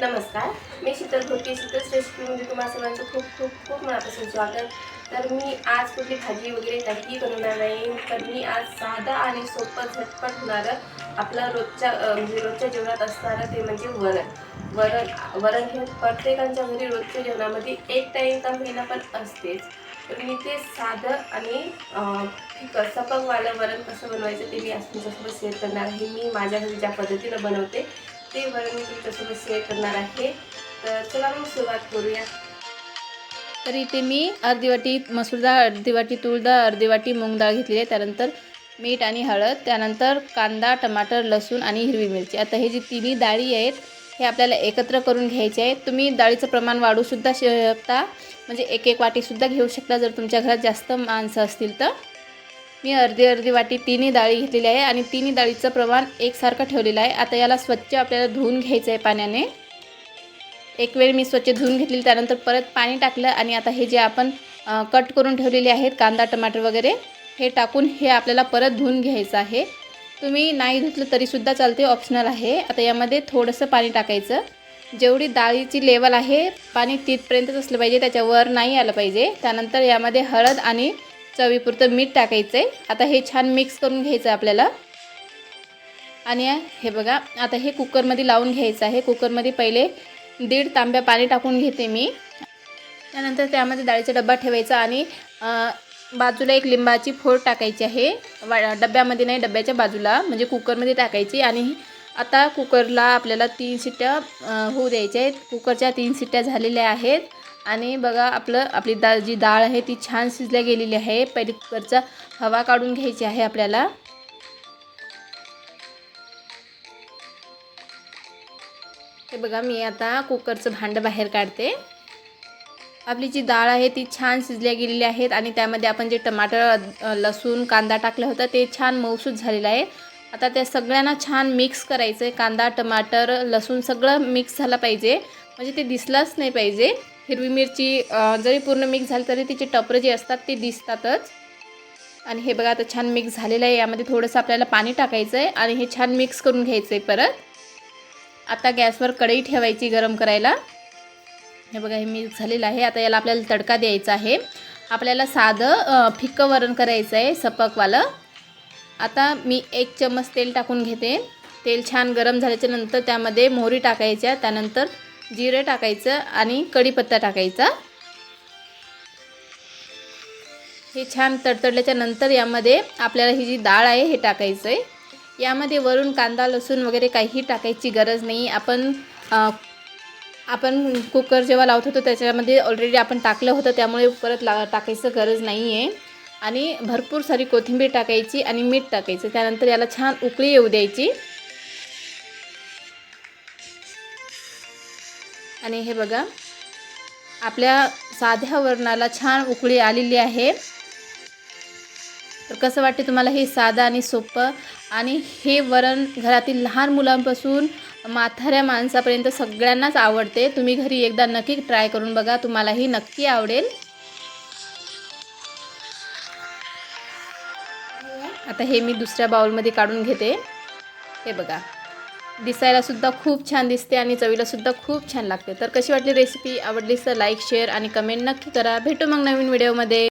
नमस्कार. मी शीतल घोटी शीतल रेसिपीमध्ये तुम्हाला सर्वांचं खूप खूप खूप मनापासून स्वागत. तर मी आज कुठली भाजी वगैरे काही बनवणार नाही तर मी आज साधं आणि सोपं झटपट होणारं आपलं रोजच्या म्हणजे रोजच्या जेवणात असणारं ते म्हणजे वरण. वरण वरण हे प्रत्येकाच्या घरी रोजच्या जेवणामध्ये एक टाईम का होईना पण असतेच. तर मी ते साधं आणि सपकवालं वरण कसं बनवायचं ते मी आज तुमच्यासोबत शेअर करणार आहे. मी माझ्या घरी ज्या पद्धतीनं बनवते ते वरण मी तुमच्यासोबत शेअर करणार आहे. तर चला मग सुरुवात करूया. तर इथे मी अर्धी वाटी मसूर डाळ अर्धी वाटी तूर डाळ अर्धी वाटी मूग डाळ घेतलेली आहे. त्यानंतर मीठ आणि हळद त्यानंतर कांदा टमाटर लसूण आणि हिरवी मिरची. आता हे जी तिन्ही डाळी आहेत हे आपल्याला एकत्र करून घ्यायचे आहेत. तुम्ही डाळीचं प्रमाण वाढूसुद्धा शकता. म्हणजे एक एक वाटीसुद्धा घेऊ शकता जर तुमच्या घरात जास्त माणसं असतील तर. मी अर्धी अर्धी वाटी तिन्ही डाळी घेतलेली आहे आणि तिन्ही डाळीचं प्रमाण एकसारखं ठेवलेलं आहे. आता याला स्वच्छ आपल्याला धुवून घ्यायचं आहे पाण्याने. एक वेळ मी स्वच्छ धुवून घेतलेली त्यानंतर परत पाणी टाकलं आणि आता हे जे आपण कट करून ठेवलेले आहेत कांदा टमाटर वगैरे हे टाकून हे आपल्याला परत धुवून घ्यायचं आहे. तुम्ही नाही धुतलं तरीसुद्धा चालते ऑप्शनल आहे. आता यामध्ये थोडंसं पाणी टाकायचं. जेवढी डाळीची लेवल आहे पाणी तिथपर्यंतच असलं पाहिजे त्याच्यावर नाही आलं पाहिजे. त्यानंतर यामध्ये हळद आणि चवीपुरतं मीठ टाकायचं आहे आता हे छान मिक्स करून घ्यायचं आपल्याला. आणि हे बघा आता हे कुकरमध्ये लावून घ्यायचं आहे. कुकरमध्ये पहिले दीड तांब्या पाणी टाकून घेते मी. त्यानंतर त्यामध्ये डाळीचा डब्बा ठेवायचा आणि बाजूला एक लिंबाची फोड टाकायची आहे. वा डब्यामध्ये नाही डब्याच्या बाजूला म्हणजे कुकरमध्ये टाकायची. आणि आता कुकरला आपल्याला तीन शिट्ट्या होऊ द्यायच्या आहेत. कुकरच्या तीन शिट्ट्या झालेल्या आहेत. आणि बघा आपलं आपली डाळ जी डाळ आहे ती छान शिजल्या गेलेली आहे. पहिले कुकरचा हवा काढून घ्यायची आहे आपल्याला. हे बघा मी आता कुकरचं भांडं बाहेर काढते. आपली जी डाळ आहे ती छान शिजल्या गेलेली आहेत आणि त्यामध्ये आपण जे टमाटर लसूण कांदा टाकलं होतं ते छान मौसूद झालेलं आहे. आता त्या सगळ्यांना छान मिक्स करायचं आहे कांदा टमाटर लसूण सगळं मिक्स झालं पाहिजे. म्हणजे ते दिसलंच नाही पाहिजे. हिरवी मिरची जरी पूर्ण मिक्स झाली तरी तिचे टपरं जे असतात ते दिसतातच. आणि हे बघा आता छान मिक्स झालेलं आहे. यामध्ये थोडंसं आपल्याला पाणी टाकायचं आहे आणि हे छान मिक्स करून घ्यायचं आहे परत. आता गॅसवर कढई ठेवायची गरम करायला. हे बघा हे मिक्स झालेलं आहे. आता याला आपल्याला तडका द्यायचा आहे. आपल्याला साधं फिक्कं वरण करायचं आहे सपकवालं. आता मी एक चम्मच तेल टाकून घेते. तेल छान गरम झाल्याच्यानंतर त्यामध्ये मोहरी टाकायच्या. त्यानंतर जिरं टाकायचं आणि कढीपत्ता टाकायचा. हे छान तडतडल्याच्या नंतर यामध्ये आपल्याला ही जी डाळ आहे हे टाकायचं आहे यामध्ये वरून कांदा लसूण वगैरे काही टाकायची गरज नाही. आपण आपण कुकर जेव्हा लावत होतो त्याच्यामध्ये ऑलरेडी आपण टाकलं होतं त्यामुळे परत ला टाकायचं गरज नाही आहे आणि भरपूर सारी कोथिंबीर टाकायची आणि मीठ टाकायचं. त्यानंतर याला छान उकळी येऊ द्यायची. आणि हे बघा आपल्या साध्या वरणाला छान उकळी आलेली आहे. तर कसं वाटते तुम्हाला हे साधं आणि सोपं? आणि हे वरण घरातील लहान मुलांपासून म्हाताऱ्या माणसापर्यंत सगळ्यांनाच आवडते. तुम्ही घरी एकदा नक्की ट्राय करून बघा तुम्हालाही नक्की आवडेल. आता हे मी दुसऱ्या बाउलमध्ये काढून घेते. हे बघा. दिसायला सुद्धा खूप छान दिसते आणि चवीला सुद्धा खूप छान लागते. तर कशी वाटली रेसिपी आवडलीस तर लाईक शेअर आणि कमेंट नक्की करा. भेटू मग नवीन व्हिडिओमध्ये